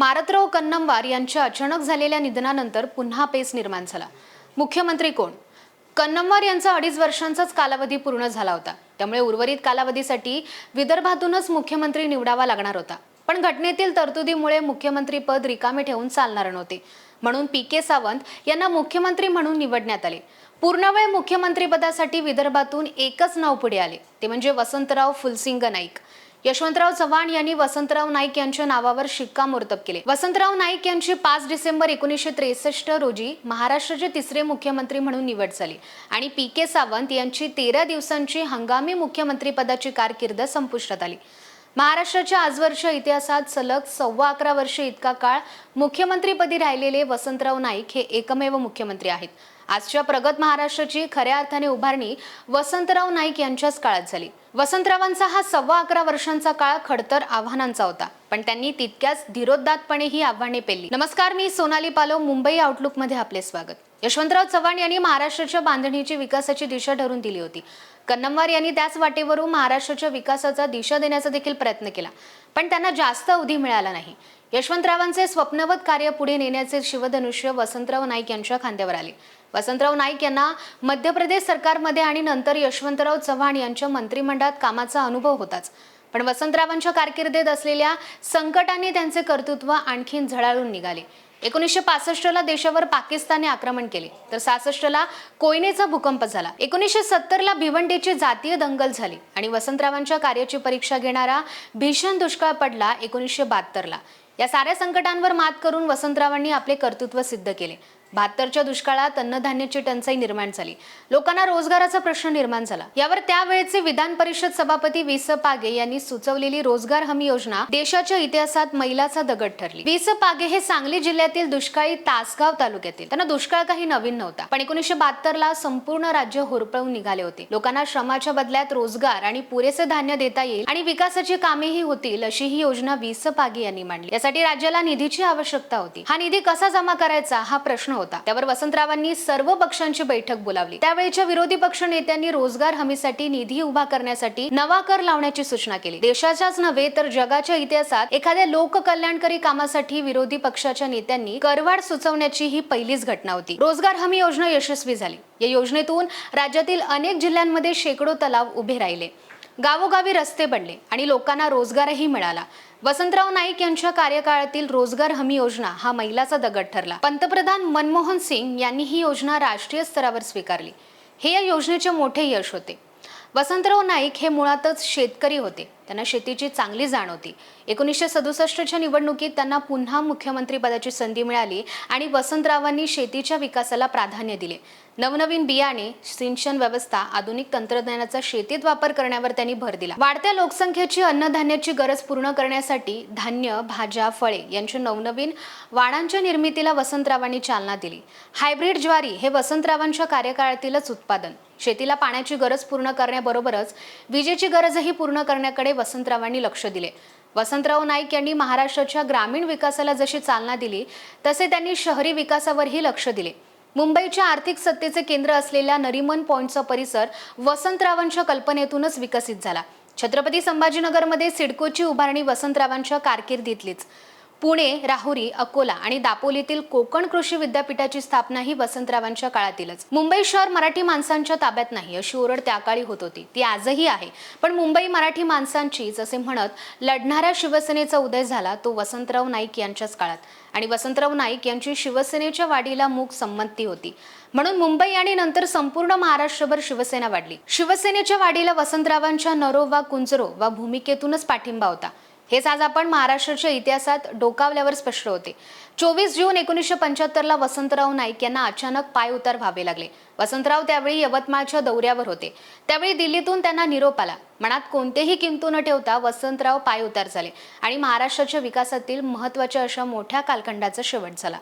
मारतराव कन्नमवार यांच्या अचानक झालेल्या निधनानंतर पुन्हा पेस निर्माण झाला. मुख्यमंत्री कोण? कन्नमवार यांचा अडीच वर्षांचाच कालावधी पूर्ण झाला होता. त्यामुळे उर्वरित कालावधीसाठी विदर्भातूनच मुख्यमंत्री निवडावा लागणार होता. पण घटनेतील तरतुदीमुळे मुख्यमंत्री पद रिकामे ठेवून चालणार नव्हते. म्हणून पी के सावंत यांना मुख्यमंत्री म्हणून निवडण्यात आले. पूर्णवेळ मुख्यमंत्रीपदासाठी विदर्भातून एकच नाव पुढे आले. ते म्हणजे वसंतराव फुलसिंग नाईक. यशवंतराव चव्हाण यांनी वसंतराव नाईक यांच्या नावावर शिक्कामोर्तब केले. वसंतराव नाईक यांची पाच डिसेंबर एकोणीसशे त्रेसष्ट रोजी महाराष्ट्राचे तिसरे मुख्यमंत्री म्हणून निवड झाली आणि पी के सावंत यांची तेरा दिवसांची हंगामी मुख्यमंत्रीपदाची कारकीर्द संपुष्टात आली. महाराष्ट्राच्या आजवरच्या इतिहासात सलग सव्वा अकरा वर्षे इतका काळ मुख्यमंत्रीपदी राहिलेले वसंतराव नाईक हे एकमेव मुख्यमंत्री आहेत. आजच्या प्रगत महाराष्ट्राची खऱ्या अर्थाने उभारणी वसंतराव नाईक यांच्याच काळात झाली. वसंतरावांचा हा सव्वा अकरा वर्षांचा काळ खडतर आव्हानांचा होता. पण त्यांनी तितक्याच धीरोदात्तपणे ही आव्हाने पेलली. नमस्कार मी सोनाली पालो मुंबई आउटलुकमध्ये आपले स्वागत. यशवंतराव चव्हाण यांनी महाराष्ट्राच्या बांधणीची विकासाची दिशा ठरवून दिली होती. कन्नमवार यांनी त्याच वाटेवरून महाराष्ट्राच्या विकासाचा दिशा देण्याचा देखील प्रयत्न केला. पण त्यांना जास्त अवधी मिळाला नाही. यशवंतरावांचे स्वप्नवत कार्य पुढे नेण्याचे शिवधनुष्य वसंतराव नाईक यांच्या खांद्यावर आले. वसंतराव नाईक यांना मध्य प्रदेश सरकारमध्ये आणि नंतर यशवंतराव चव्हाण यांच्या मंत्रिमंडळात कामाचा अनुभव होताच. पण वसंतरावांच्या कारकिर्दीत असलेल्या संकटाने त्यांचे कर्तृत्व आणखीन झळाळून निघाले. एकोणीसशे पासष्टला देशावर पाकिस्तानने आक्रमण केले. तर सासष्टला कोयनेचा भूकंप झाला. एकोणीसशे सत्तरला भिवंडीची जातीय दंगल झाली. आणि वसंतरावांच्या कार्याची परीक्षा घेणारा भीषण दुष्काळ पडला एकोणीसशे बहात्तरला. या साऱ्या संकटांवर मात करून वसंतरावांनी आपले कर्तृत्व सिद्ध केले. बहात्तरच्या दुष्काळात अन्नधान्याची टंचाई निर्माण झाली. लोकांना रोजगाराचा प्रश्न निर्माण झाला. यावर त्यावेळेचे विधान परिषद सभापती वि स पागे यांनी सुचवलेली रोजगार हमी योजना देशाच्या इतिहासात मैलाचा दगड ठरली. वि स पागे हे सांगली जिल्ह्यातील दुष्काळी तासगाव तालुक्यातील. त्यांना दुष्काळ काही नवीन नव्हता. पण एकोणीसशे ला संपूर्ण राज्य होरपळून निघाले होते. लोकांना श्रमाच्या बदल्यात रोजगार आणि पुरेसे धान्य देता येईल आणि विकासाची कामेही होतील अशी ही योजना वि स पागे यांनी मांडली. यासाठी राज्याला निधीची आवश्यकता होती. हा निधी कसा जमा करायचा हा प्रश्न होता. त्यावर वसंतरावांनी सर्व पक्षांची बैठक बोलावली. त्यावेळच्या विरोधी पक्ष नेत्यांनी रोजगार हमीसाठी निधी उभा करण्यासाठी नवा कर लावण्याची सूचना केली. देशाच्याच नव्हे तर जगाच्या इतिहासात एखाद्या लोककल्याणकारी कामासाठी विरोधी पक्षाच्या नेत्यांनी करवाढ सुचवण्याची ही पहिलीच घटना होती. रोजगार हमी योजना यशस्वी झाली. या योजनेतून राज्यातील अनेक जिल्ह्यांमध्ये शेकडो तलाव उभे राहिले. गावोगावी रस्ते बनले आणि लोकांना रोजगारही मिळाला. वसंतराव नाईक यांच्या कार्यकाळातील रोजगार हमी योजना हा मैलाचा दगड ठरला. पंतप्रधान मनमोहन सिंग यांनी ही योजना राष्ट्रीय स्तरावर स्वीकारली. हे या योजनेचे मोठे यश होते. वसंतराव नाईक हे मुळातच शेतकरी होते. त्यांना शेतीची चांगली जाण होती. एकोणीसशे सदुसष्टच्या निवडणुकीत त्यांना पुन्हा मुख्यमंत्रीपदाची संधी मिळाली आणि वसंतरावांनी शेतीच्या विकासाला प्राधान्य दिले. नवनवीन बियाणे सिंचन व्यवस्था आधुनिक तंत्रज्ञानाचा शेतीत वापर करण्यावर त्यांनी भर दिला. वाढत्या लोकसंख्येची अन्नधान्याची गरज पूर्ण करण्यासाठी धान्य भाज्या फळे यांच्या नवनवीन वाणांच्या निर्मितीला वसंतरावांनी चालना दिली. हायब्रिड ज्वारी हे वसंतरावांच्या कार्यकाळातीलच उत्पादन. शेतीला पाण्याची गरज पूर्ण करण्याबरोबरच विजेची गरजही पूर्ण करण्याकडे वसंतरावांनी लक्ष दिले. वसंतराव नाईक यांनी महाराष्ट्राच्या ग्रामीण विकासाला जशी चालना दिली तसे त्यांनी शहरी विकासावरही लक्ष दिले. मुंबईच्या आर्थिक सत्तेचे केंद्र असलेल्या नरिमन पॉईंटचा परिसर वसंतरावांच्या कल्पनेतूनच विकसित झाला. छत्रपती संभाजीनगरमध्ये सिडकोची उभारणी वसंतरावांच्या कारकिर्दीतलीच. पुणे राहुरी अकोला आणि दापोलीतील कोकण कृषी विद्यापीठाची स्थापना ही वसंतरावांच्या काळातीलच. मुंबई शहर मराठी माणसांच्या ताब्यात नाही अशी ओरड त्या काळी होत होती. ती आजही आहे. पण मुंबई मराठी माणसांची जसे म्हणत लढणाऱ्या शिवसेनेचा उदय झाला तो वसंतराव नाईक यांच्याच काळात. आणि वसंतराव नाईक यांची शिवसेनेच्या वाढीला मूक संमती होती. म्हणून मुंबई आणि नंतर संपूर्ण महाराष्ट्रभर शिवसेना वाढली. शिवसेनेच्या वाढीला वसंतरावांच्या नरो वा कुंजरो वा भूमिकेतूनच पाठिंबा होता. हेच आज आपण महाराष्ट्राच्या इतिहासात डोकावल्यावर स्पष्ट होते. चोवीस जून एकोणीसशे पंच्याहत्तरला वसंतराव नाईक यांना अचानक पाय उतार व्हावे लागले. वसंतराव त्यावेळी यवतमाळच्या दौऱ्यावर होते. त्यावेळी दिल्लीतून त्यांना निरोप आला. मनात कोणतेही किंमतू न ठेवता वसंतराव पाय उतार झाले आणि महाराष्ट्राच्या विकासातील महत्त्वाच्या अशा मोठ्या कालखंडाचा शेवट झाला.